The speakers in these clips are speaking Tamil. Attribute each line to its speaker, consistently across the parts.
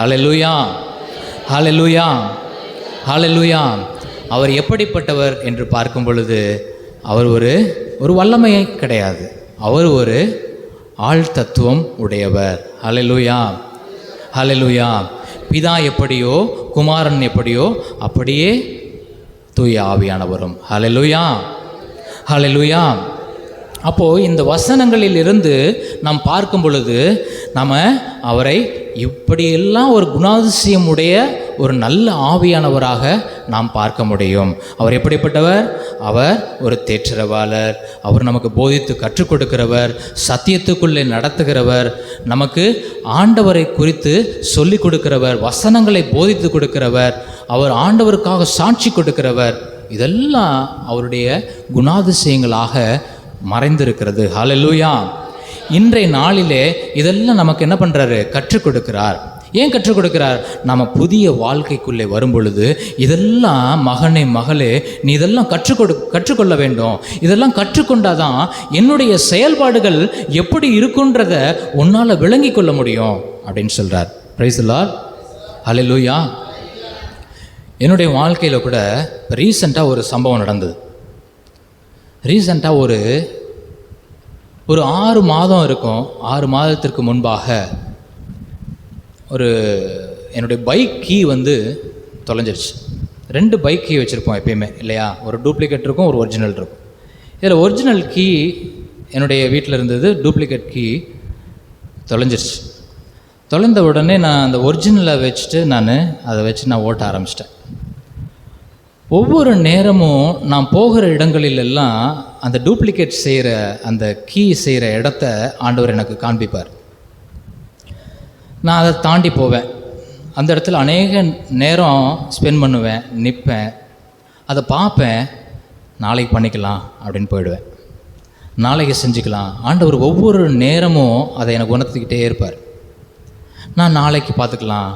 Speaker 1: ஹalleluya ஹalleluya ஹalleluya. அவர் எப்படிப்பட்டவர் என்று பார்க்கும் பொழுது அவர் ஒரு ஒரு வல்லமை கிடையாது. அவர் ஒரு ஆள் தத்துவம் உடையவர். ஹalleluya ஹalleluya. பிதா எப்படியோ குமாரன் எப்படியோ அப்படியே தூய ஆவியானவரும். ஹalleluya ஹalleluya. அப்போது இந்த வசனங்களில் இருந்து நாம் பார்க்கும் பொழுது நம்ம அவரை இப்படியெல்லாம் ஒரு குணாதிசயம் உடைய ஒரு நல்ல ஆவியானவராக நாம் பார்க்க முடியும். அவர் எப்படிப்பட்டவர்? அவர் ஒரு தேற்றரவாளர். அவர் நமக்கு போதித்து கற்றுக் கொடுக்கிறவர். சத்தியத்துக்குள்ளே நடத்துகிறவர். நமக்கு ஆண்டவரை குறித்து சொல்லிக் கொடுக்கிறவர். வசனங்களை போதித்து கொடுக்கிறவர். அவர் ஆண்டவருக்காக சாட்சி கொடுக்கிறவர். இதெல்லாம் அவருடைய குணாதிசயங்களாக மறைந்திருக்கிறது. ஹலலூயா இன்றைய நாளிலே இதெல்லாம் நமக்கு என்ன பண்ணுறாரு கற்றுக் கொடுக்கிறார். ஏன் கற்றுக் கொடுக்கிறார்? நம்ம புதிய வாழ்க்கைக்குள்ளே வரும்பொழுது இதெல்லாம் மகனே மகளே நீ இதெல்லாம் கற்றுக் கொடு கற்றுக்கொள்ள வேண்டும். இதெல்லாம் கற்றுக்கொண்டாதான் என்னுடைய செயல்பாடுகள் எப்படி இருக்குன்றத உன்னால் விளங்கி கொள்ள முடியும் அப்படின்னு சொல்கிறார் பிரைஸ் ஹலே லூயா என்னுடைய வாழ்க்கையில் கூட ரீசண்டாக ஒரு சம்பவம் நடந்தது. ரீசண்டாக ஒரு ஒரு ஆறு மாதம் இருக்கும். ஆறு மாதத்திற்கு முன்பாக ஒரு என்னுடைய பைக் கீ வந்து தொலைஞ்சிருச்சு. ரெண்டு பைக் கீ வச்சுருப்போம் எப்பயுமே இல்லையா? ஒரு டூப்ளிகேட் இருக்கும் ஒரு ஒரிஜினல் இருக்கும். இதில் ஒரிஜினல் கீ என்னுடைய வீட்டில் இருந்தது டூப்ளிகேட் கீ தொலைஞ்சிருச்சு. தொலைந்த உடனே நான் அந்த ஒரிஜினலை வச்சுட்டு நான் அதை வச்சு நான் ஓட்ட ஆரம்பிச்சிட்டேன். ஒவ்வொரு நேரமும் நான் போகிற இடங்களில் எல்லாம் அந்த டூப்ளிகேட் செய்கிற அந்த கீ செய்கிற இடத்த ஆண்டவர் எனக்கு காண்பிப்பார். நான் அதை தாண்டி போவேன். அந்த இடத்துல அநேக நேரம் ஸ்பெண்ட் பண்ணுவேன் நிற்பேன் அதை பார்ப்பேன். நாளைக்கு பண்ணிக்கலாம் அப்படின்னு போயிடுவேன். நாளைக்கு செஞ்சுக்கலாம். ஆண்டவர் ஒவ்வொரு நேரமும் அதை எனக்கு உணர்த்திக்கிட்டே இருப்பார். நான் நாளைக்கு பார்த்துக்கலாம்.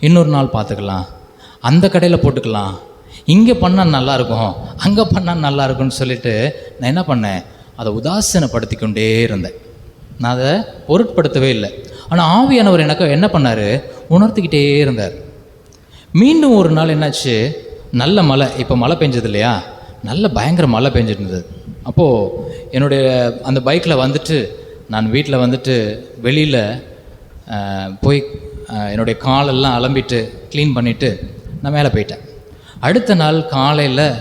Speaker 1: இன்னொரு நாள் பார்த்துக்கலாம். அந்த கடையில் போட்டுக்கலாம். இங்கே பண்ணால் நல்லாயிருக்கும் அங்கே பண்ணால் நல்லா இருக்கும்னு சொல்லிட்டு நான் என்ன பண்ணேன்? அதை உதாசீனப்படுத்தி கொண்டே இருந்தேன். நான் அதை பொருட்படுத்தவே இல்லை. ஆனால் ஆவியானவர் எனக்கு என்ன பண்ணார்? உணர்த்திக்கிட்டே இருந்தார். மீண்டும் ஒரு நாள் என்னாச்சு? நல்ல மழை. இப்போ மழை பெஞ்சது இல்லையா? நல்ல பயங்கர மழை பெஞ்சிருந்தது. அப்போது என்னுடைய அந்த பைக்கில் வந்துட்டு நான் வீட்டில் வந்துட்டு வெளியில் போய் என்னுடைய காலெல்லாம் அலம்பிட்டு க்ளீன் பண்ணிவிட்டு நான் மேலே போயிட்டேன். அடுத்த நாள் காலையில்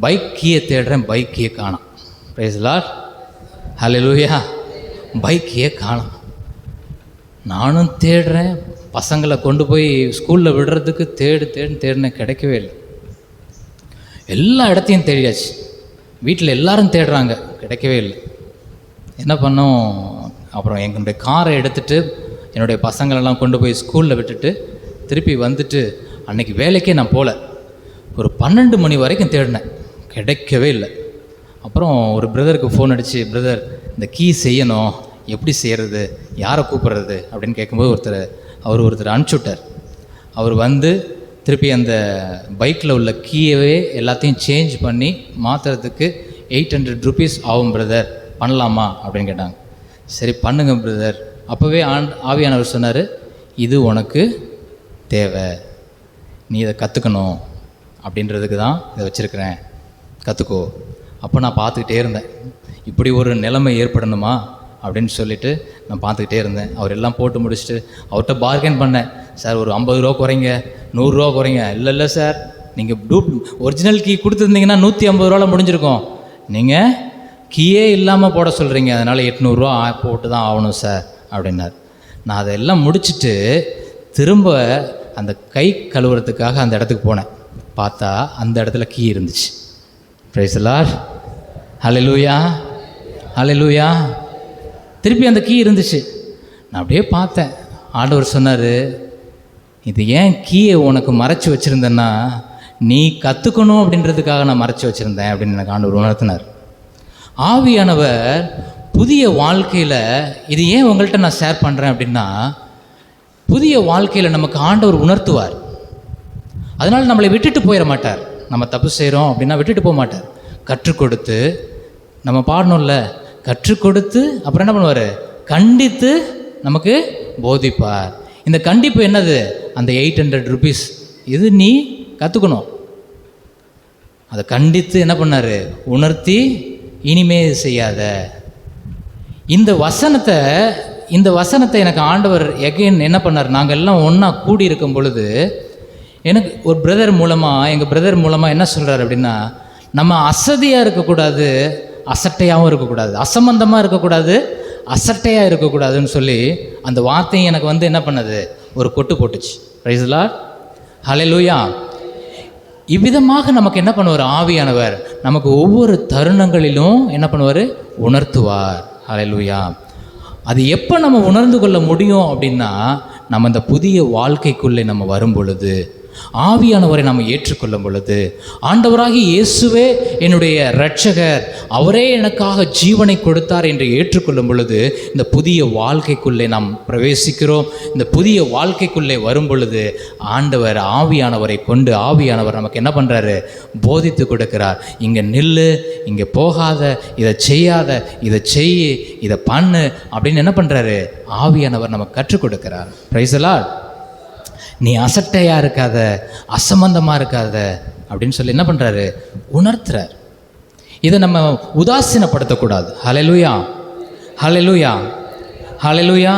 Speaker 1: பைக் கீயை தேடுறேன் பைக் கீயை காணோம் ப்ரைஸ் லார் ஹalleluya பைக் கீயை நானும் தேடுறேன். பசங்களை கொண்டு போய் ஸ்கூலில் விடுறதுக்கு தேடு தேடு தேடினேன் கிடைக்கவே இல்லை. எல்லா இடத்தையும் தேடியாச்சு. வீட்டில் எல்லாரும் தேடுறாங்க கிடைக்கவே இல்லை. என்ன பண்ணோம்? அப்புறம் எங்களுடைய காரை எடுத்துட்டு என்னுடைய பசங்களெல்லாம் கொண்டு போய் ஸ்கூலில் விட்டுட்டு திருப்பி வந்துட்டு அன்னைக்கு வேலைக்கே நான் போகல ஒரு பன்னெண்டு மணி வரைக்கும் தேடினேன். கிடைக்கவே இல்லை. அப்புறம் ஒரு பிரதருக்கு ஃபோன் அடித்து பிரதர் இந்த கீ செய்யணும். எப்படி செய்கிறது யாரை கூப்பிட்றது? அப்படின்னு கேட்கும்போது ஒருத்தர் அவர் ஒருத்தர் அனுப்பிச்சுட்டார் அவர் வந்து திருப்பி அந்த பைக்கில் உள்ள கீயவே எல்லாத்தையும் சேஞ்ச் பண்ணி மாற்றுறதுக்கு எயிட் ஹண்ட்ரட் ருபீஸ் ஆகும் பிரதர் பண்ணலாமா? அப்படின்னு கேட்டாங்க. சரி பண்ணுங்க பிரதர். அப்போவே ஆண் ஆவியானவர் சொன்னார் இது உனக்கு தேவை. நீ இதை கற்றுக்கணும் அப்படின்றதுக்கு தான் இதை வச்சுருக்கிறேன். கற்றுக்கோ அப்போ நான் பார்த்துக்கிட்டே இருந்தேன். இப்படி ஒரு நிலைமை ஏற்படணுமா? அப்படின்னு சொல்லிட்டு நான் பார்த்துக்கிட்டே இருந்தேன். அவர் எல்லாம் போட்டு முடிச்சுட்டு அவர்கிட்ட பார்கெயின் பண்ணேன். சார் ஒரு ஐம்பது ரூபா குறைங்க. நூறுரூவா குறைங்க. இல்லை இல்லை சார். நீங்கள் டூப் ஒரிஜினல் கீ கொடுத்துருந்தீங்கன்னா நூற்றி ஐம்பது ரூபாவில் முடிஞ்சிருக்கும். நீங்கள் கீயே இல்லாமல் போட சொல்கிறீங்க அதனால் எட்நூறுரூவா போட்டு தான் ஆகணும் சார். அப்படின்னார். நான் அதெல்லாம் முடிச்சுட்டு திரும்ப அந்த கை கழுவுறதுக்காக அந்த இடத்துக்கு போனேன். பார்த்தா அந்த இடத்துல கீ இருந்துச்சு. ப்ரைஸ் லார் ஹalleluya திருப்பி அந்த கீ இருந்துச்சு. நான் அப்படியே பார்த்தேன். ஆண்டவர் சொன்னார் இது ஏன் கீயை உனக்கு மறைச்சி வச்சுருந்தேன்னா நீ கற்றுக்கணும் அப்படின்றதுக்காக நான் மறைச்சி வச்சுருந்தேன் அப்படின்னு எனக்கு ஆண்டவர் உணர்த்தினார். ஆவியானவர் புதிய வாழ்க்கையில் இது ஏன் உங்கள்கிட்ட நான் ஷேர் பண்ணுறேன் அப்படின்னா புதிய வாழ்க்கையில் நமக்கு ஆண்டவர் உணர்த்துவார். அதனால் நம்மளை விட்டுட்டு போயிட மாட்டார். நம்ம தப்பு செய்கிறோம் அப்படின்னா விட்டுட்டு போக மாட்டார். கற்றுக் கொடுத்து நம்ம பாடணும்ல. கற்றுக் கொடுத்து அப்புறம் என்ன பண்ணுவார்? கண்டித்து நமக்கு போதிப்பார். இந்த கண்டிப்பு என்னது? அந்த எயிட் ஹண்ட்ரட் ருபீஸ் இது நீ கற்றுக்கணும் அதை கண்டித்து என்ன பண்ணார்? உணர்த்தி இனிமே செய்யாத. இந்த வசனத்தை இந்த வசனத்தை எனக்கு ஆண்டவர் எகைன் என்ன பண்ணார்? நாங்கள் எல்லாம் ஒன்றா கூடி இருக்கும் பொழுது எனக்கு ஒரு பிரதர் மூலமாக எங்கள் பிரதர் மூலமாக என்ன சொல்கிறார் அப்படின்னா நம்ம அசதியாக இருக்கக்கூடாது அசட்டையாகவும் இருக்கக்கூடாது அசம்பந்தமாக இருக்கக்கூடாது அசட்டையாக இருக்கக்கூடாதுன்னு சொல்லி அந்த வார்த்தையும் எனக்கு வந்து என்ன பண்ணது? ஒரு கொட்டு போட்டுச்சு. ரைஸ்லா ஹalleluya இவ்விதமாக நமக்கு என்ன பண்ணுவார்? ஆவியானவர் நமக்கு ஒவ்வொரு தருணங்களிலும் என்ன பண்ணுவார்? உணர்த்துவார். ஹalleluya அது எப்போ நம்ம உணர்ந்து கொள்ள முடியும் அப்படின்னா நம்ம இந்த புதிய வாழ்க்கைக்குள்ளே நம்ம வரும் பொழுது ஆவியானவரை நாம் ஏற்றுக்கொள்ளும் பொழுது ஆண்டவராகி இயேசுவே என்னுடைய இரட்சகர் அவரே எனக்காக ஜீவனை கொடுத்தார் என்று ஏற்றுக்கொள்ளும் பொழுது இந்த புதிய வாழ்க்கைக்குள்ளே நாம் பிரவேசிக்கிறோம். இந்த புதிய வாழ்க்கைக்குள்ளே வரும் பொழுது ஆண்டவர் ஆவியானவரை கொண்டு ஆவியானவர் நமக்கு என்ன பண்ணுறாரு போதித்து கொடுக்கிறார். இங்கே நில்லு இங்கே போகாத இதை செய்யாத இதை செய் இதை பண்ணு அப்படின்னு என்ன பண்ணுறாரு ஆவியானவர் நமக்கு கற்றுக் கொடுக்கிறார். பிரைசலா நீ அசட்டையாக இருக்காத அசம்பந்தமாக இருக்காத அப்படின்னு சொல்லி என்ன பண்ணுறாரு உணர்த்துறார். இதை நம்ம உதாசீனப்படுத்தக்கூடாது. ஹalleluya ஹalleluya ஹalleluya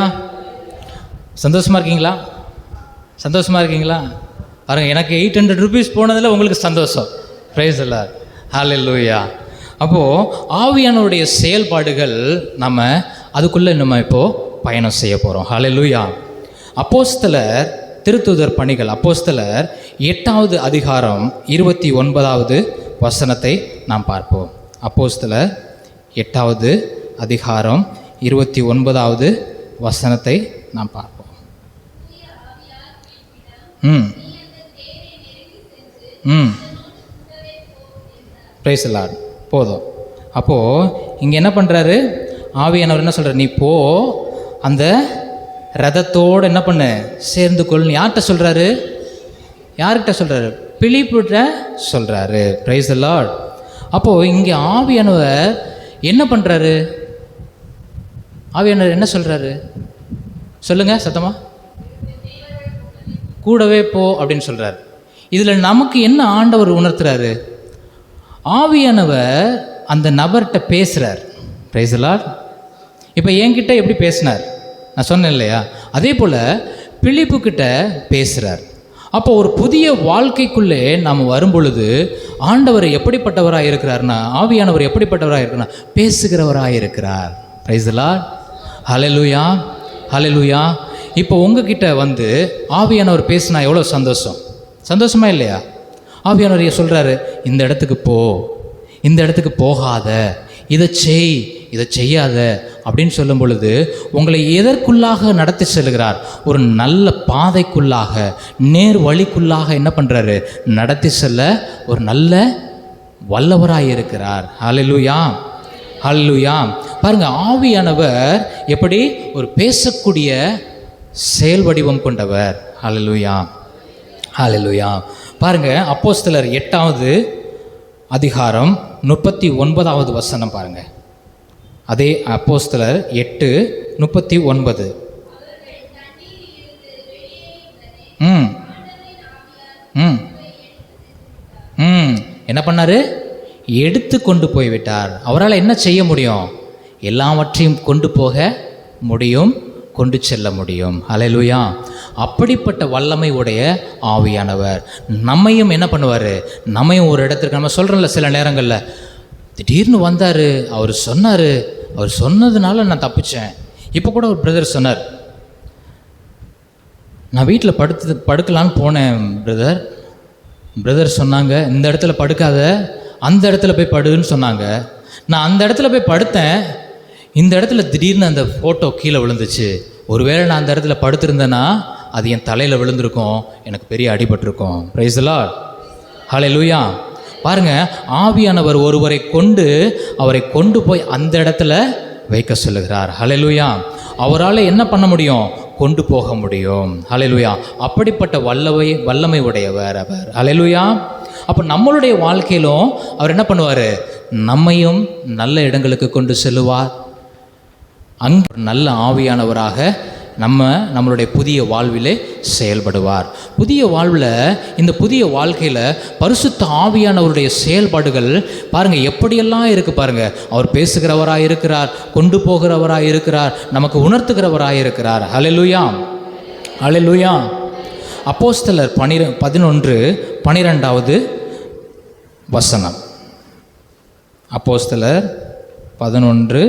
Speaker 1: சந்தோஷமாக இருக்கீங்களா? சந்தோஷமாக இருக்கீங்களா? பாருங்க எனக்கு எயிட் ஹண்ட்ரட் ருபீஸ் போனதில் உங்களுக்கு சந்தோஷம். ப்ரைஸ் இல்லை ஹalleluya அப்போது ஆவியானோடைய செயல்பாடுகள் நம்ம அதுக்குள்ளே நம்ம இப்போது பயணம் செய்ய போகிறோம் ஹalleluya அப்போஸ்தலர் திருத்துதர் பணிகள் அப்போஸ்தலர் எட்டாவது அதிகாரம் இருபத்தி ஒன்பதாவது வசனத்தை நாம் பார்ப்போம். அப்போஸ்தலர் எட்டாவது அதிகாரம் இருபத்தி ஒன்பதாவது வசனத்தை நாம் பார்ப்போம். ம். ம். ப்ரைஸ் லார்ட் போதும். அப்போது இங்கே என்ன பண்ணுறாரு ஆவியானவர் என்ன சொல்கிறார் நீ போ அந்த ரதத்தோடு என்ன பண்ணு? சேர்ந்து கொள்னு யார்கிட்ட சொல்கிறாரு யார்கிட்ட சொல்கிறாரு பிலிப்புட்ட சொல்கிறாரு ப்ரைஸ் லார்ட் அப்போது இங்கே ஆவியானவர் என்ன பண்ணுறாரு ஆவியானவர் என்ன சொல்கிறாரு சொல்லுங்கள் சத்தமாக கூடவே போ அப்படின்னு சொல்கிறார் இதில் நமக்கு என்ன ஆண்டவர் உணர்த்துறாரு? ஆவியானவர் அந்த நபர்கிட்ட பேசுகிறார் பிரைசலார் இப்போ என்கிட்ட எப்படி பேசினார்? நான் சொன்னேன் இல்லையா? அதே போல் பிழிப்புக்கிட்ட பேசுகிறார் அப்போ ஒரு புதிய வாழ்க்கைக்குள்ளே நாம் வரும்பொழுது ஆண்டவர் எப்படிப்பட்டவராக இருக்கிறார்னா ஆவியானவர் எப்படிப்பட்டவராக இருக்கிறார். பேசுகிறவராக இருக்கிறார் பிரைஸ்லா ஹலலுயா ஹலலுயா இப்போ உங்ககிட்ட வந்து ஆவியானவர் பேசினா எவ்வளோ சந்தோஷம்? சந்தோஷமா இல்லையா? ஆவியானவர் சொல்கிறாரு இந்த இடத்துக்கு போ. இந்த இடத்துக்கு போகாத. இதை செய். இதை செய்யாத. அப்படின்னு சொல்லும் பொழுது உங்களை எதற்குள்ளாக நடத்தி செல்கிறார்? ஒரு நல்ல பாதைக்குள்ளாக நேர் வழிக்குள்ளாக என்ன பண்ணுறாரு நடத்தி செல்ல ஒரு நல்ல வல்லவராய் இருக்கிறார். ஹalleluya ஹalleluya பாருங்க ஆவியானவர் எப்படி ஒரு பேசக்கூடிய செயல் வடிவம் கொண்டவர். ஹalleluya ஹalleluya பாருங்க அப்போஸ்தலர் எட்டாவது அதிகாரம் முப்பத்தி ஒன்பதாவது வசனம் பாருங்கள் அதே அப்போஸ்தலர் எட்டு முப்பத்தி ஒன்பது. ம். ம். ம். என்ன பண்ணார்? எடுத்து கொண்டு போய்விட்டார். அவரால் என்ன செய்ய முடியும்? எல்லாவற்றையும் கொண்டு போக முடியும் கொண்டு செல்ல முடியும். ஹalleluya. அப்படிப்பட்ட வல்லமை உடைய ஆவியானவர். நம்மையும் என்ன பண்ணுவார்? நம்மையும் ஒரு இடத்துக்கு நம்ம சொல்கிறோம்ல சில நேரங்களில் திடீர்னு வந்தார் அவர் சொன்னார் அவர் சொன்னதுனால நான் தப்பிச்சேன். இப்போ கூட ஒரு பிரதர் சொன்னார் நான் வீட்டில் படுத்து படுக்கலான்னு போனேன் பிரதர் பிரதர் சொன்னாங்க இந்த இடத்துல படுக்காத அந்த இடத்துல போய் படுன்னு சொன்னாங்க. நான் அந்த இடத்துல போய் படுத்தேன். இந்த இடத்துல திடீர்னு அந்த ஃபோட்டோ கீழே விழுந்துச்சு. ஒருவேளை நான் அந்த இடத்துல படுத்திருந்தேன்னா அது என் தலையில் விழுந்திருக்கும். எனக்கு பெரிய அடிபட்டிருக்கும். ப்ரைஸ்லா ஹலே லூயா பாருங்க ஆவியானவர் ஒருவரை கொண்டு அவரை கொண்டு போய் அந்த இடத்துல வைக்க சொல்லுகிறார். ஹலெலுயா அவரால் என்ன பண்ண முடியும்? கொண்டு போக முடியும். ஹalleluya அப்படிப்பட்ட வல்லவை வல்லமை உடையவர் அவர். ஹalleluya அப்போ நம்மளுடைய வாழ்க்கையிலும் அவர் என்ன பண்ணுவார்? நம்மையும் நல்ல இடங்களுக்கு கொண்டு செல்லுவார். அங்கு நல்ல ஆவியானவராக நம்ம நம்மளுடைய புதிய வாழ்விலே செயல்படுவார். புதிய வாழ்வில் இந்த புதிய வாழ்க்கையில் பரிசுத்த ஆவியானவருடைய செயல்பாடுகள் பாருங்கள் எப்படியெல்லாம் இருக்குது பாருங்கள் அவர் பேசுகிறவராக இருக்கிறார் கொண்டு போகிறவராக இருக்கிறார் நமக்கு உணர்த்துகிறவராக இருக்கிறார். அலலுயா அலலுயா அப்போஸ்தலர் பனிர பதினொன்று பனிரெண்டாவது வசனம். அப்போஸ்தலர் பதினொன்று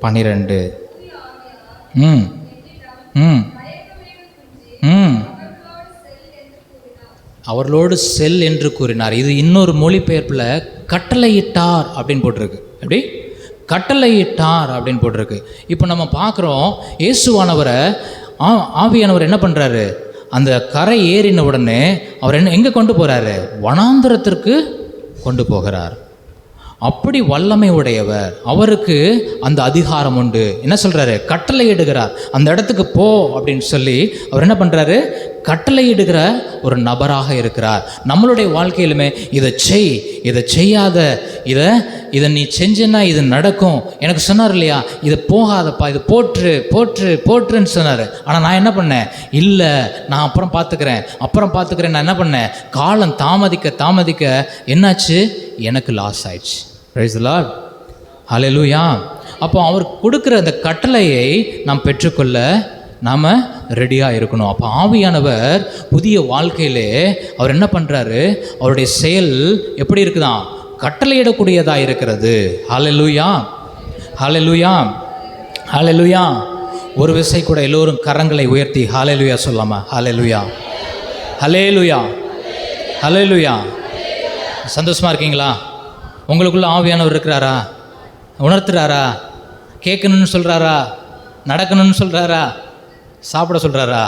Speaker 1: பனிரெண்டு. ம். அவர்களோடு செல் என்று கூறினார். இது இன்னொரு மொழிபெயர்ப்பில் கட்டளையிட்டார் அப்படின்னு போட்டிருக்கு. எப்படி? கட்டளையிட்டார் அப்படின்னு போட்டிருக்கு. இப்போ நம்ம பார்க்குறோம் இயேசுவானவரை ஆ ஆவியானவர் என்ன பண்ணுறாரு அந்த கரை ஏறின உடனே அவர் என்ன எங்கே கொண்டு போகிறாரு வனாந்தரத்திற்கு கொண்டு போகிறார். அப்படி வல்லமை உடையவர். அவருக்கு அந்த அதிகாரம் உண்டு. என்ன சொல்கிறாரு கட்டளை கட்டளையிடுகிறார் அந்த இடத்துக்கு போ அப்படின்னு சொல்லி அவர் என்ன பண்ணுறாரு கட்டளையிடுகிற ஒரு நபராக இருக்கிறார். நம்மளுடைய வாழ்க்கையிலுமே இதை செய் இதை செய்யாத இதை இதை நீ செஞ்சேன்னா இது நடக்கும். எனக்கு சொன்னார் இல்லையா? இதை போகாதப்பா இது போற்று போற்று போற்றுன்னு சொன்னார். ஆனால் நான் என்ன பண்ணேன்? இல்லை நான் அப்புறம் பார்த்துக்கிறேன் அப்புறம் பார்த்துக்கிறேன் நான் என்ன பண்ணேன்? காலம் தாமதிக்க தாமதிக்க என்னாச்சு? எனக்கு லாஸ் ஆயிடுச்சு. ரைஸ் லார்ட் ஹalleluya அப்போ அவர் கொடுக்குற அந்த கட்டளையை நாம் பெற்றுக்கொள்ள நாம் ரெடியாக இருக்கணும். அப்போ ஆவியானவர் புதிய வாழ்க்கையிலே அவர் என்ன பண்ணுறாரு அவருடைய செயல் எப்படி இருக்குதான் கட்டளையிடக்கூடியதாக இருக்கிறது. ஹalleluya ஹalleluya ஹalleluya ஒரு விசை கூட எல்லோரும் கரங்களை உயர்த்தி ஹalleluya சொல்லாமா? ஹalleluya ஹalleluya ஹalleluya சந்தோஷமாக இருக்கீங்களா? உங்களுக்குள்ள ஆவியானவர் இருக்கிறாரா? உணர்த்துறாரா? கேட்கணும்னு சொல்கிறாரா நடக்கணும்னு சொல்கிறாரா சாப்பிட சொல்கிறாரா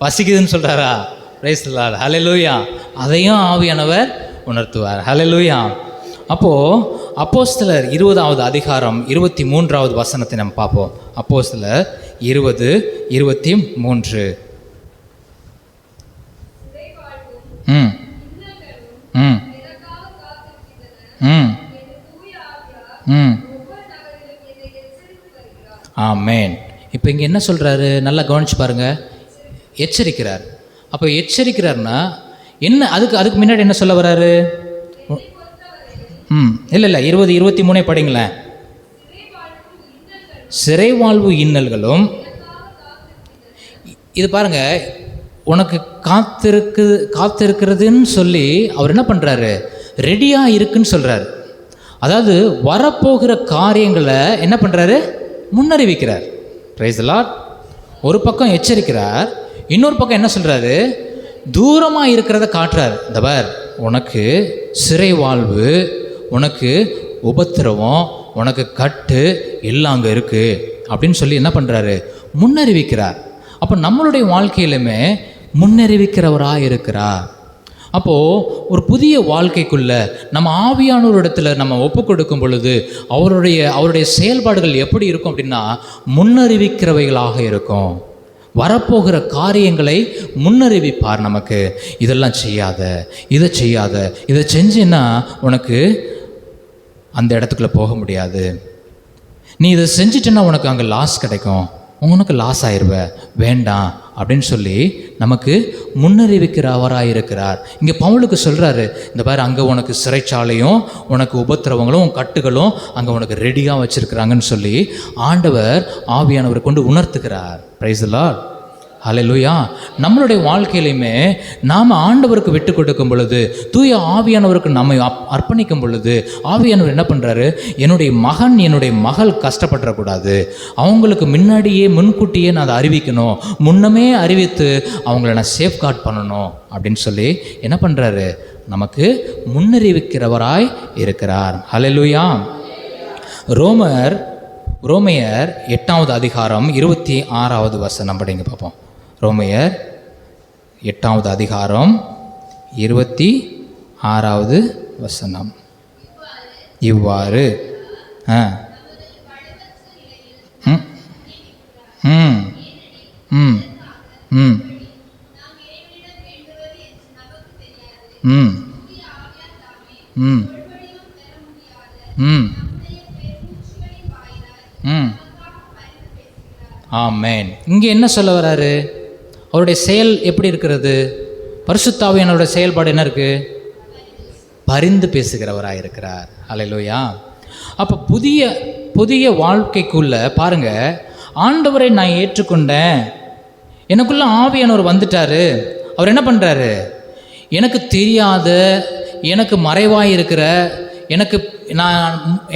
Speaker 1: பசிக்குதுன்னு சொல்கிறாரா ரைஸ் லூயா அதையும் ஆவியானவர் உணர்த்துவார். ஹalleluya அப்போது அப்போஸ்தலர் இருபதாவது அதிகாரம் இருபத்தி மூன்றாவது வசனத்தை நம்ம பார்ப்போம். அப்போஸ்தலர் இருபது இருபத்தி மூன்று. ம். ம். ம். ம். ஆமேன். இப்போ இங்கே என்ன சொல்கிறாரு நல்லா கவனிச்சு பாருங்கள் எச்சரிக்கிறார். அப்போ எச்சரிக்கிறார்னா என்ன அதுக்கு அதுக்கு முன்னாடி என்ன சொல்ல வர்றாரு ம் இல்லை இல்லை இருபது இருபத்தி மூணே படிங்களேன். சிறை வாழ்வு இன்னல்களும் இது பாருங்கள் உனக்கு காத்திருக்கு காத்திருக்கிறதுன்னு சொல்லி அவர் என்ன பண்ணுறாரு ரெடியாக இருக்குன்னு சொல்கிறாரு அதாவது வரப்போகிற காரியங்களை என்ன பண்ணுறாரு முன்னறிவிக்கிறார். பிரைஸ் லாட் ஒரு பக்கம் எச்சரிக்கிறார் இன்னொரு பக்கம் என்ன சொல்கிறாரு தூரமாக இருக்கிறத காட்டுறார். இந்த பார் உனக்கு சிறை வாழ்வு உனக்கு உபத்திரவம் உனக்கு கட்டு எல்லாம் அங்கே இருக்குது அப்படின்னு சொல்லி என்ன பண்ணுறாரு முன்னறிவிக்கிறார். அப்போ நம்மளுடைய வாழ்க்கையிலுமே முன்னறிவிக்கிறவராக இருக்கிறார். அப்போது ஒரு புதிய வாழ்க்கைக்குள்ள நம்ம ஆவியானோரிடத்தில் இடத்துல நம்ம ஒப்பு கொடுக்கும் பொழுது அவருடைய அவருடைய செயல்பாடுகள் எப்படி இருக்கும் அப்படின்னா முன்னறிவிக்கிறவைகளாக இருக்கும். வரப்போகிற காரியங்களை முன்னறிவிப்பார் நமக்கு. இதெல்லாம் செய்யாத இதை செய்யாத இதை செஞ்சேன்னா உனக்கு அந்த இடத்துக்குள்ளே போக முடியாது. நீ இதை செஞ்சிட்டேன்னா உனக்கு அங்கே லாஸ் கிடைக்கும். உனக்கு லாஸ் ஆயிடுவ வேண்டாம் அப்படின்னு சொல்லி நமக்கு முன்னறிவிக்கிறவராக இருக்கிறார். இங்கே பவுலுக்கு சொல்கிறாரு இந்த பாரு அங்கே உனக்கு சிறைச்சாலையும் உனக்கு உபத்திரவங்களும் கட்டுகளும் அங்கே உனக்கு ரெடியாக வச்சுருக்கிறாங்கன்னு சொல்லி ஆண்டவர் ஆவியானவர் கொண்டு உணர்த்துக்கிறார் பிரைஸ் லார்ட் அலையலுயா நம்மளுடைய வாழ்க்கையிலையுமே நாம் ஆண்டவருக்கு விட்டு கொடுக்கும் பொழுது தூய ஆவியானவருக்கு நம்மை அப்- அர்ப்பணிக்கும் பொழுது ஆவியானவர் என்ன பண்ணுறாரு என்னுடைய மகன் என்னுடைய மகள் கஷ்டப்பட்டுறக்கூடாது. அவங்களுக்கு முன்னாடியே முன்கூட்டியே நான் அதை அறிவிக்கணும். முன்னமே அறிவித்து அவங்கள நான் சேஃப்கார்ட் பண்ணணும் அப்படின்னு சொல்லி என்ன பண்ணுறாரு நமக்கு முன்னறிவிக்கிறவராய் இருக்கிறார். ஹalleluya. ரோமர் ரோமையர் எட்டாவது அதிகாரம் இருபத்தி ஆறாவது வசனம் படிங்க பார்ப்போம். ரோமையர் எட்டாவது அதிகாரம் இருபத்தி ஆறாவது வசனம். இவ்வாறு. ஆ. ம். ம். ம். ம். ம். ம். ம். ம். ஆமென். இங்கே என்ன சொல்ல வராரு? அவருடைய செயல் எப்படி இருக்கிறது? பரிசுத்தாவியனோட செயல்பாடு என்ன இருக்குது பரிந்து பேசுகிறவராக இருக்கிறார். அலையிலோயா அப்போ புதிய புதிய வாழ்க்கைக்குள்ள பாருங்க ஆண்டவரை நான் ஏற்றுக்கொண்டேன். எனக்குள்ள ஆவியானவர் வந்துட்டாரு. அவர் என்ன பண்ணுறாரு எனக்கு தெரியாத எனக்கு மறைவாக இருக்கிற எனக்கு நான்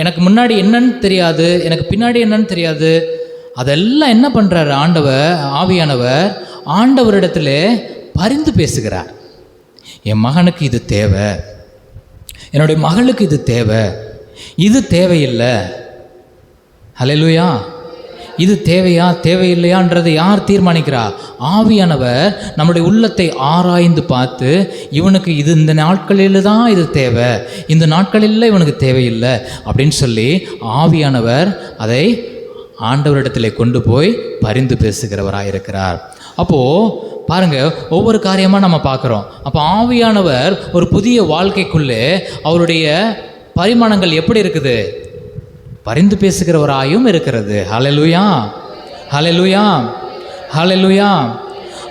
Speaker 1: எனக்கு முன்னாடி என்னன்னு தெரியாது எனக்கு பின்னாடி என்னன்னு தெரியாது. அதெல்லாம் என்ன பண்ணுறாரு ஆண்டவர் ஆவியானவர்? ஆண்டவரிடத்தில் பரிந்து பேசுகிறார். என் மகனுக்கு இது தேவை. என்னுடைய மகளுக்கு இது தேவை. இது தேவையில்லை. ஹalleluya. இது தேவையா தேவையில்லையான்றதை யார் தீர்மானிக்கிறா? ஆவியானவர் நம்முடைய உள்ளத்தை ஆராய்ந்து பார்த்து இவனுக்கு இது இந்த நாட்களில் தான் இது தேவை. இந்த நாட்களில் இவனுக்கு தேவையில்லை அப்படின்னு சொல்லி ஆவியானவர் அதை ஆண்டவரிடத்தில் கொண்டு போய் பரிந்து பேசுகிறவராக இருக்கிறார் அப்போது பாருங்க ஒவ்வொரு காரியமாக நம்ம பார்க்குறோம். அப்போ ஆவியானவர் ஒரு புதிய வாழ்க்கைக்குள்ளே அவருடைய பரிமாணங்கள் எப்படி இருக்குது? பரிந்து பேசுகிறவராயும் இருக்கிறது. ஹலலுயா ஹலலுயா ஹலலுயா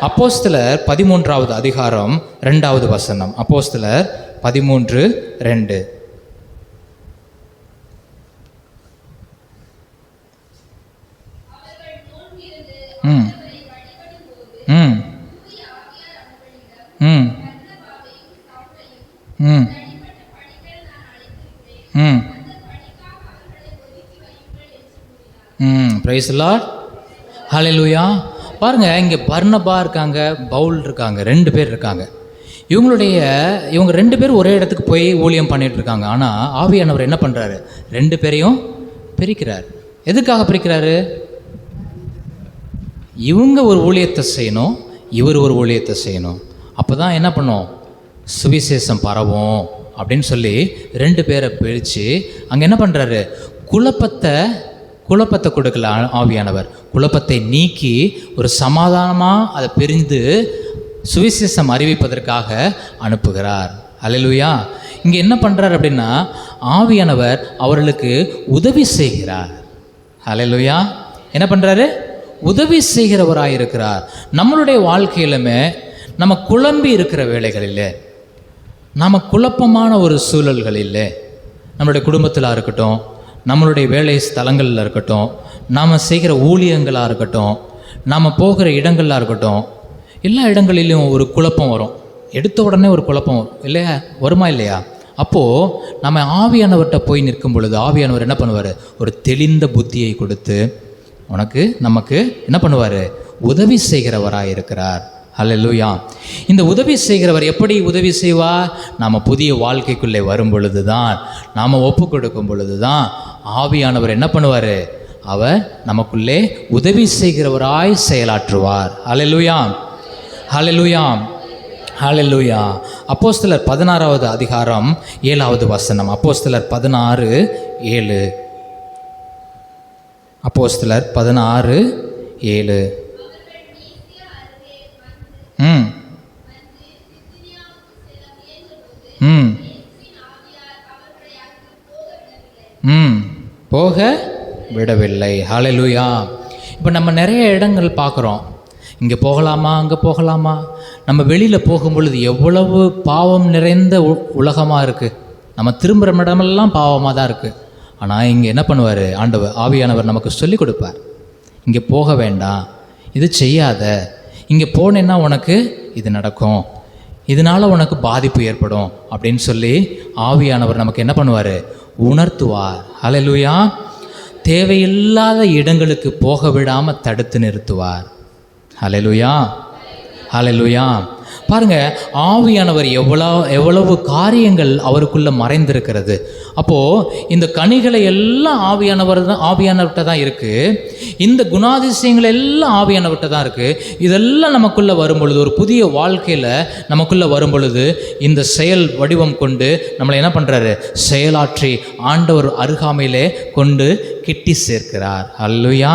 Speaker 1: அப்போஸ்தலர் பதிமூன்றாவது அதிகாரம் ரெண்டாவது வசனம். அப்போஸ்தலர் பதிமூன்று ரெண்டு. ம் ம். ம் ப்ரைஸ் லார்ட் லூயா பாருங்கள் இங்கே பர்ணபா இருக்காங்க பவுல் இருக்காங்க ரெண்டு பேர் இருக்காங்க. இவங்களுடைய இவங்க ரெண்டு பேரும் ஒரே இடத்துக்கு போய் ஊழியம் பண்ணிகிட்டு இருக்காங்க. ஆனால் ஆவியானவர் என்ன பண்ணுறாரு ரெண்டு பேரையும் பிரிக்கிறார். எதுக்காக பிரிக்கிறாரு? இவங்க ஒரு ஊழியத்தை செய்யணும் இவர் ஒரு ஊழியத்தை செய்யணும். அப்போ தான் என்ன பண்ணும்? சுவிசேஷம் பரவும் அப்படின்னு சொல்லி ரெண்டு பேரை பிரித்து அங்கே என்ன பண்ணுறாரு குழப்பத்தை குழப்பத்தை கொடுக்கல ஆவியானவர். குழப்பத்தை நீக்கி ஒரு சமாதானமாக அதை பிரிந்து சுவிசேஷம் அறிவிப்பதற்காக அனுப்புகிறார். அல்லேலூயா இங்கே என்ன பண்ணுறார் அப்படின்னா ஆவியானவர் அவர்களுக்கு உதவி செய்கிறார். ஹalleluya என்ன பண்ணுறாரு உதவி செய்கிறவராக இருக்கிறார் நம்மளுடைய வாழ்க்கையிலுமே நம்ம குழம்பி இருக்கிற வேலைகளில் நாம் குழப்பமான ஒரு சூழல்களில் நம்மளுடைய குடும்பத்தில் இருக்கட்டும் நம்மளுடைய வேலை ஸ்தலங்களில் இருக்கட்டும் நாம் செய்கிற ஊழியங்களாக இருக்கட்டும் நாம் போகிற இடங்களாக இருக்கட்டும் எல்லா இடங்களிலும் ஒரு குழப்பம் வரும். எடுத்த உடனே ஒரு குழப்பம் வரும். இல்லையா? வருமா இல்லையா? அப்போது நம்ம ஆவியானவர்கிட்ட போய் நிற்கும் பொழுது ஆவியானவர் என்ன பண்ணுவார்? ஒரு தெளிந்த புத்தியை கொடுத்து உனக்கு நமக்கு என்ன பண்ணுவார்? உதவி செய்கிறவராக இருக்கிறார். ஹalleluya. இந்த உதவி செய்கிறவர் எப்படி உதவி செய்வார்? நாம் புதிய வாழ்க்கைக்குள்ளே வரும் பொழுது தான் நாம் ஒப்பு கொடுக்கும் பொழுது தான் ஆவியானவர் என்ன பண்ணுவார்? அவர் நமக்குள்ளே உதவி செய்கிறவராய் செயலாற்றுவார். ஹalleluya ஹalleluya ஹalleluya அப்போஸ்தலர் பதினாறாவது அதிகாரம் ஏழாவது வசனம். அப்போஸ்தலர் பதினாறு ஏழு. அப்போஸ்தலர் பதினாறு ஏழு. ம். விடவில்லை. ஹலலுயா இப்போ நம்ம நிறைய இடங்கள் பார்க்குறோம். இங்கே போகலாமா அங்கே போகலாமா? நம்ம வெளியில் போகும்பொழுது எவ்வளவு பாவம் நிறைந்த உ- உலகமாக இருக்குது நம்ம திரும்புகிற இடமெல்லாம் பாவமாக தான் இருக்குது ஆனால் இங்கே என்ன பண்ணுவார்? ஆண்டவர் ஆவியானவர் நமக்கு சொல்லிக் கொடுப்பார். இங்கே போக வேண்டாம். இது செய்யாத. இங்கே போனேன்னா உனக்கு இது நடக்கும். இதனால் உனக்கு பாதிப்பு ஏற்படும் அப்படின்னு சொல்லி ஆவியானவர் நமக்கு என்ன பண்ணுவார்? உணர்த்துவார். ஹalleluya தேவையில்லாத இடங்களுக்கு போக விடாமல் தடுத்து நிறுத்துவார். ஹalleluya ஹalleluya பாருங்க ஆவியானவர் எவ்வளோ எவ்வளவு காரியங்கள் அவருக்குள்ளே மறைந்திருக்கிறது. அப்போது இந்த கனிகளை எல்லாம் ஆவியானவர் தான் ஆவியானவர்கிட்ட தான் இருக்குது இந்த குணாதிசயங்கள் எல்லாம் ஆவியானவர்கிட்ட தான் இருக்குது இதெல்லாம் நமக்குள்ளே வரும் பொழுது ஒரு புதிய வாழ்க்கையில் நமக்குள்ளே வரும் பொழுது இந்த செயல் வடிவம் கொண்டு நம்மளை என்ன பண்ணுறாரு செயலாற்றி ஆண்டவர் அருகாமையிலே கொண்டு கிட்டி சேர்க்கிறார். அல்லுயா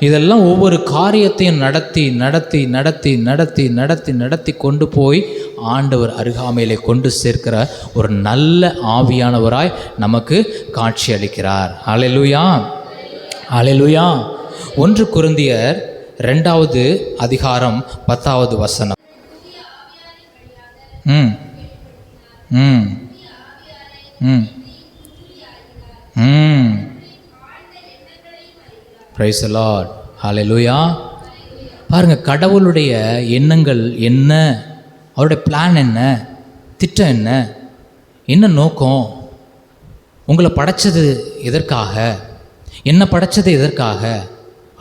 Speaker 1: இதெல்லாம் ஒவ்வொரு காரியத்தையும் நடத்தி நடத்தி நடத்தி நடத்தி நடத்தி நடத்தி கொண்டு போய் ஆண்டவர் அருகாமையிலே கொண்டு சேர்க்கிற ஒரு நல்ல ஆவியானவராய் நமக்கு காட்சி அளிக்கிறார். அலையலுயா அலையலுயா ஒன்று குருந்தியர் ரெண்டாவது அதிகாரம் பத்தாவது வசனம். ம். ப்ரைஸ் லார்ட் லூயா பாருங்க கடவுளுடைய எண்ணங்கள் என்ன? அவருடைய பிளான் என்ன? திட்டம் என்ன? என்ன நோக்கம்? உங்களை படைச்சது எதற்காக? என்ன படைச்சது எதற்காக?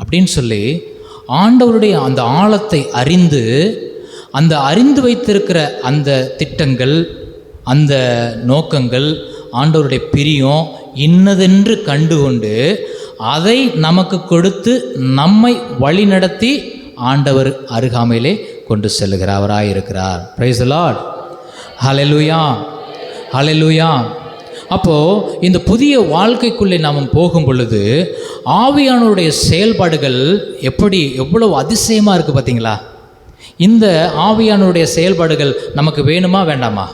Speaker 1: அப்படின்னு சொல்லி ஆண்டவருடைய அந்த ஆழத்தை அறிந்து அந்த அறிந்து வைத்திருக்கிற அந்த திட்டங்கள் அந்த நோக்கங்கள் ஆண்டவருடைய பிரியம் இன்னதென்று கண்டுகொண்டு அதை நமக்கு கொடுத்து நம்மை வழிநடத்தி ஆண்டவர் அருகாமையிலே கொண்டு செல்லுகிறவராய் இருக்கிறார் பிரைஸ் லார்ட் ஹalleluya ஹalleluya அப்போது இந்த புதிய வாழ்க்கைக்குள்ளே நாம் போகும் பொழுது ஆவியானோருடைய செயல்பாடுகள் எப்படி எவ்வளவு அதிசயமாக இருக்குது பார்த்தீங்களா? இந்த ஆவியானோருடைய செயல்பாடுகள் நமக்கு வேணுமா வேண்டாமா?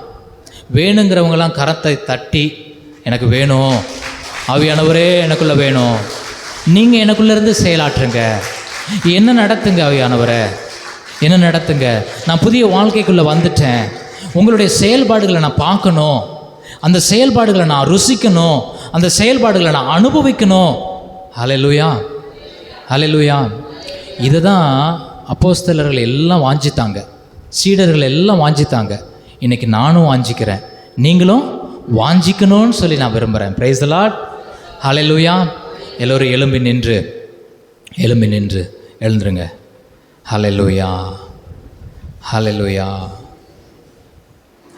Speaker 1: வேணுங்கிறவங்களாம் கரத்தை தட்டி எனக்கு வேணும். ஆவியானவரே எனக்குள்ளே வேணும். நீங்கள் எனக்குள்ளேருந்து செயலாற்றுங்க. என்ன நடத்துங்க ஆவியானவரை என்ன நடத்துங்க? நான் புதிய வாழ்க்கைக்குள்ளே வந்துட்டேன். உங்களுடைய செயல்பாடுகளை நான் பார்க்கணும். அந்த செயல்பாடுகளை நான் ருசிக்கணும். அந்த செயல்பாடுகளை நான் அனுபவிக்கணும். அலையலூயா அலையலூயா இதை தான் அப்போஸ்தலர்கள் எல்லாம் வாஞ்சித்தாங்க. சீடர்கள் எல்லாம் வாஞ்சித்தாங்க. இன்றைக்கி நானும் வாஞ்சிக்கிறேன். நீங்களும் வாஞ்சிக்கணும்னு சொல்லி நான் விரும்புகிறேன் ப்ரைஸ் லாட் ஹalleluya. எல்லோரும் எலும்பி நின்று எலும்பி நின்று எழுந்துருங்க. ஹalleluya. ஹalleluya.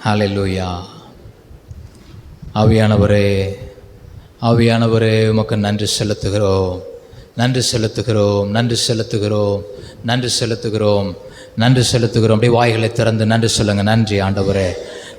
Speaker 1: ஹalleluya. ஆவியானவரே ஆவியானவரே உமக்கு நன்றி செலுத்துகிறோம். நன்றி செலுத்துகிறோம் நன்றி செலுத்துகிறோம் நன்றி செலுத்துகிறோம் நன்றி செலுத்துகிறோம். அப்படியே வாய்களை திறந்து நன்றி சொல்லுங்கள் நன்றி ஆண்டவரே.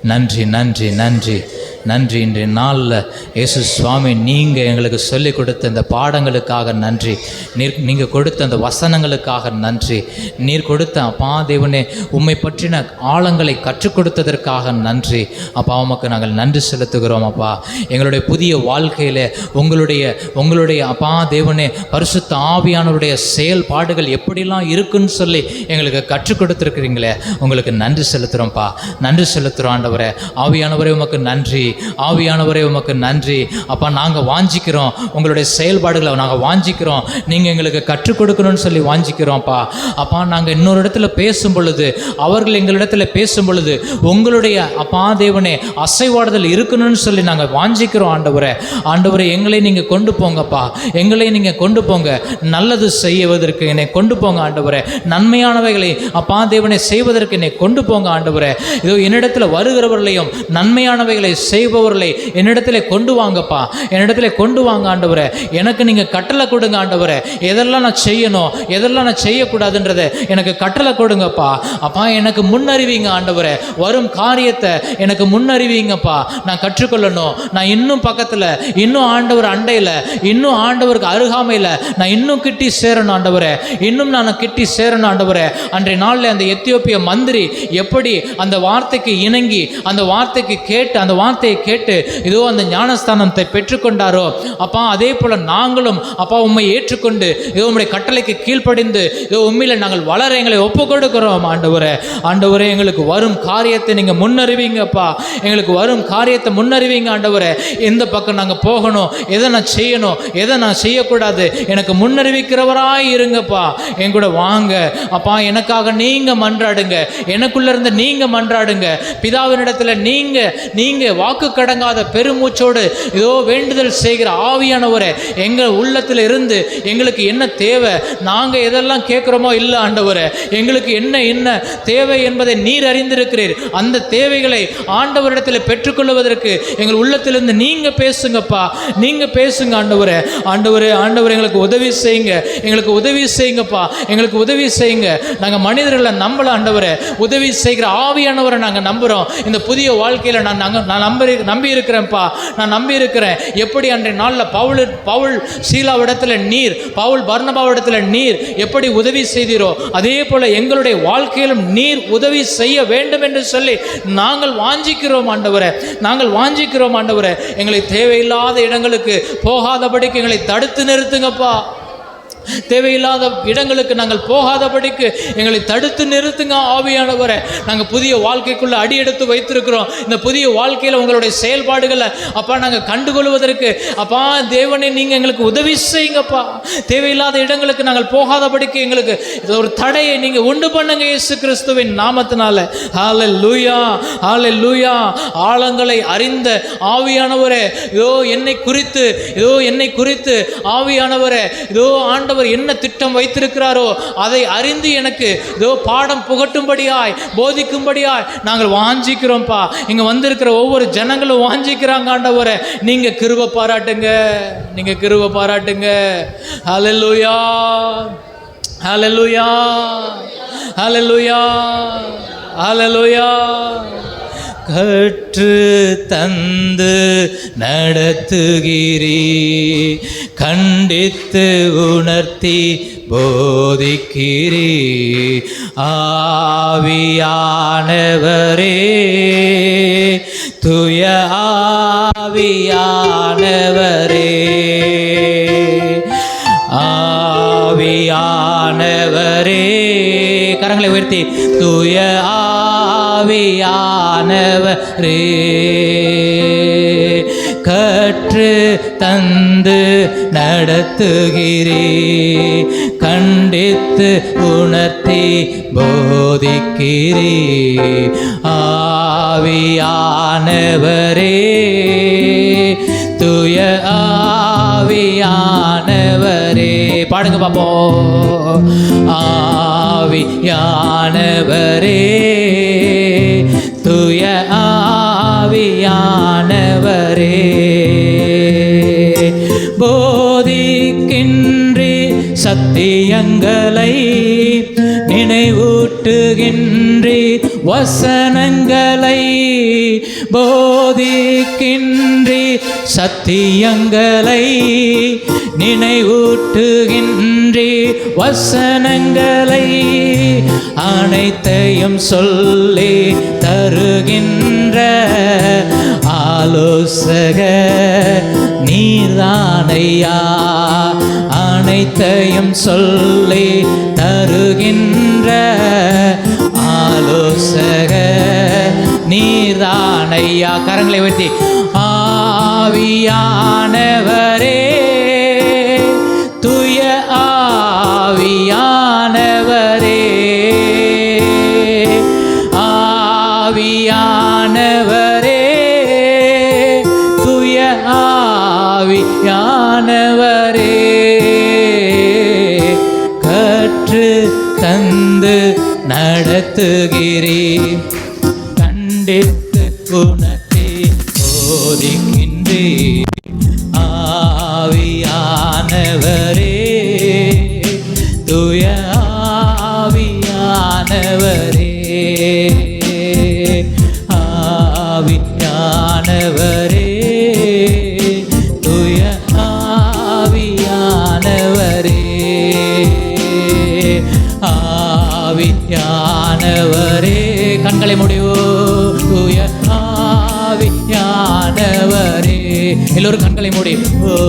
Speaker 1: நன்றி நன்றி நன்றி. நன்றி இன்றைய நாளில் இயேசு சுவாமி நீங்கள் எங்களுக்கு சொல்லிக் கொடுத்த இந்த பாடங்களுக்காக நன்றி. நீர் நீங்கள் கொடுத்த அந்த வசனங்களுக்காக நன்றி. நீர் கொடுத்த அப்பா தேவனே உம்மை பற்றின ஆழங்களை கற்றுக் கொடுத்ததற்காக நன்றி. அப்பா உமக்கு நாங்கள் நன்றி செலுத்துகிறோம் அப்பா. எங்களுடைய புதிய வாழ்க்கையில் உங்களுடைய உங்களுடைய அப்பா தேவனே பரிசுத்த ஆவியானவருடைய செயல்பாடுகள் எப்படிலாம் இருக்குன்னு சொல்லி எங்களுக்கு கற்றுக் கொடுத்துருக்குறீங்களே உங்களுக்கு நன்றி செலுத்துகிறோம்ப்பா நன்றி செலுத்துகிறோம் ஆண்டவரே ஆவியானவரே உமக்கு நன்றி ஆவியானவரே உமக்கு நன்றி. அப்பா நாங்கள் வாஞ்சிக்கிறோம். உங்களுடைய செயல்பாடுகளை நாங்கள் வாஞ்சிக்கிறோம். நீங்கள் எங்களுக்கு கற்றுக் கொடுக்கணும்னு சொல்லி வாஞ்சிக்கிறோம்ப்பா அப்பா. நாங்கள் இன்னொரு இடத்துல பேசும் பொழுது அவர்கள் எங்களிடத்துல பேசும் பொழுது உங்களுடைய அப்பா தேவனே அசைவாடுதல் இருக்கணும்னு சொல்லி நாங்கள் வாஞ்சிக்கிறோம் ஆண்டவரே. ஆண்டவரை எங்களை நீங்கள் கொண்டு போங்கப்பா எங்களை நீங்கள் கொண்டு போங்க. நல்லது செய்வதற்கு என்னை கொண்டு போங்க ஆண்டவரே. நன்மையானவைகளை அப்பா தேவனை செய்வதற்கு என்னை கொண்டு போங்க ஆண்டவரே. இதோ என்னிடத்தில் வருகிறவர்களையும் நன்மையானவைகளை செய்பவர்களை என்னிடத்திலே கொண்டு வாங்கப்பா. என்னிடத்திலே கொண்டு வாங்க ஆண்டவரே. எனக்கு நீங்கள் கட்டளை கொடுங்க ஆண்டவரே. எதெல்லாம் நான் செய்யணும் எதெல்லாம் நான் செய்யக்கூடாதுன்றதை எனக்கு கட்டளை கொடுங்கப்பா. அப்பா எனக்கு முன்னறிவிங்க ஆண்டவரே. வரும் காரியத்தை எனக்கு முன்னறிவிங்கப்பா. நான் கற்றுக்கொள்ளணும். நான் இன்னும் பக்கத்தில் இன்னும் ஆண்டவர் அண்டையில் இன்னும் ஆண்டவருக்கு அருகாமையில் நான் இன்னும் கிட்டி சேரணும் ஆண்டவரே. இன்னும் நான் கிட்டி சேரணும் ஆண்டவரே. அன்றைய நாளில் அந்த எத்தியோப்பிய மந்திரி எப்படி அந்த வார்த்தைக்கு இணங்கி அந்த வார்த்தைக்கு கேட்டு அந்த வார்த்தையை கேட்டு இதோ அந்த ஞானஸ்தானத்தை பெற்றுக்கொண்டாரோ? அப்பா அதே போல் நாங்களும் அப்பா உம்மை ஏற்றுக்கொண்டு இதோ உம்முடைய கட்டளைக்கு கீழ்ப்படிந்து இதோ உண்மையில் நாங்கள் வளர எங்களை ஒப்பு கொடுக்கிறோம் ஆண்டவரே. ஆண்டவரே எங்களுக்கு வரும் காரியத்தை நீங்கள் முன்னறிவிங்கப்பா எங்களுக்கு வரும் காரியத்தை முன்னறிவிங்க ஆண்டவரே. எந்த பக்கம் நாங்கள் போகணும் எதை நான் செய்யணும் எதை நான் செய்யக்கூடாது எனக்கு முன்னறிவிக்கிறவராய் இருங்கப்பா என் கூட வாங்க. அப்பா எனக்காக நீங்க மன்றாடுங்க. எனக்குள்ள இருந்து நீங்க மன்றாடுங்க. பிதாவினிடத்துல நீங்க நீங்க வாக்கு கடங்காத பெருமூச்சோடு ஏதோ வேண்டுதல் செய்கிற ஆவியானவரை எங்கள் உள்ளத்தில் இருந்து எங்களுக்கு என்ன தேவை? நாங்கள் எதெல்லாம் கேட்குறோமோ இல்லை ஆண்டவரே எங்களுக்கு என்ன என்ன தேவை என்பதை நீர் அறிந்திருக்கிறீர். அந்த தேவைகளை ஆண்டவரிடத்தில் பெற்றுக்கொள்வதற்கு எங்கள் உள்ளத்திலிருந்து நீங்கள் பேசுங்கப்பா நீங்கள் பேசுங்க ஆண்டவரே. ஆண்டவரே ஆண்டவர் எங்களுக்கு உதவி செய்யுங்க எங்களுக்கு உதவி செய்யுங்கப்பா எங்களுக்கு உதவி செய்யுங்க. நாங்கள் மனிதர்களை நம்பலாம் ஆண்டவரை உதவி செய்கிற ஆவியானவரை நாங்கள் நம்புகிறோம் இந்த புதிய வாழ்க்கையில் நான் நாங்கள் நான் நம்பி நம்பி இருக்கிறேன்ப்பா நான் நம்பி இருக்கிறேன் எப்படி அன்றைய நாளில் பவுல் பவுல் சீலாவிடத்தில் நீர் பவுல் பர்ணபாவிடத்தில் நீர் எப்படி உதவி செய்தீரோ அதே போல் எங்களுடைய வாழ்க்கையிலும் நீர் உதவி செய்ய வேண்டும் என்று சொல்லி நாங்கள் வாஞ்சிக்கிறோம் ஆண்டவரை. நாங்கள் வாஞ்சிக்கிறோம் ஆண்டவரை. எங்களை தேவையில்லாத இடங்களுக்கு போகாதபடிக்கு எங்களை தடுத்து நிறுத்துங்கப்பா. தேவையில்லாத இடங்களுக்கு நாங்கள் போகாதபடிக்கு எங்களை தடுத்து நிறுத்துங்க ஆவியானவரை. நாங்கள் புதிய வாழ்க்கைக்குள்ள அடி எடுத்து வைத்திருக்கிறோம். இந்த புதிய வாழ்க்கையில் உங்களுடைய செயல்பாடுகளை அப்பா நாங்கள் கண்டுகொள்வதற்கு அப்பா தேவனை நீங்கள் எங்களுக்கு உதவி செய்யுங்கப்பா. தேவையில்லாத இடங்களுக்கு நாங்கள் போகாதபடிக்கு எங்களுக்கு ஒரு தடையை நீங்கள் உண்டு பண்ணுங்க இயேசு கிறிஸ்துவின் நாமத்தினால. ஆலை லூயா ஆலை லூயா ஆழங்களை அறிந்த ஆவியானவரே. இதோ என்னை குறித்து இதோ என்னை குறித்து ஆவியானவரே. இதோ ஆண்டவர் என்ன திட்டம் வைத்திருக்கிறாரோ அதை அறிந்து எனக்கு இதோ பாடம் புகட்டும்படியாய் போதிக்கும்படியாய் நாங்கள் வாஞ்சிக்கிறோம்ப்பா. இங்க வந்திருக்கிற ஒவ்வொரு ஜனங்களும் வாஞ்சிக்கிறாங்க ஆண்டவரை. நீங்க கிருப பாராட்டுங்க. நீங்க கிருப பாராட்டுங்க. ஹalleluya. ஹalleluya. ஹalleluya. ஹalleluya. கற்று தந்து நடத்துகிறீ. கண்டித்து உணர்த்தி போதிக்கிறீ. ஆவியானவரே துய ஆவியானவரே. ஆவியானவரே கரங்களை உயர்த்தி துய ஆ ஆவியானவரே கற்று தந்து நடத்துகிறே கண்டித்து உணர்த்தி போதிக்கிறே. ஆவியானவரே துய ஆவியானவரே. பாடுங்க பாப்போம். ஆவியானவரே சத்தியங்களை நினைவூட்டுகின்றி வசனங்களை போதிக்கின்றி சத்தியங்களை நினைவூட்டுகின்றி வசனங்களை அனைத்தையும் சொல்லி தருகின்ற ஆலோசக நீர்தானையா? அனைத்தையும் சொல்லி தருகின்ற ஆலோசக நீர்தானையா. கரங்களை உயர்த்தி. ஆவியானவரே ஆவியானவரே துய ஆவியானவரே. ஆவியானவரே துய ஆவியானவரே. ஆவியானவரே கண்களை முடிவோ தூய ஆவியானவரே. எல்லோரும் கண்களை மூடி ஓ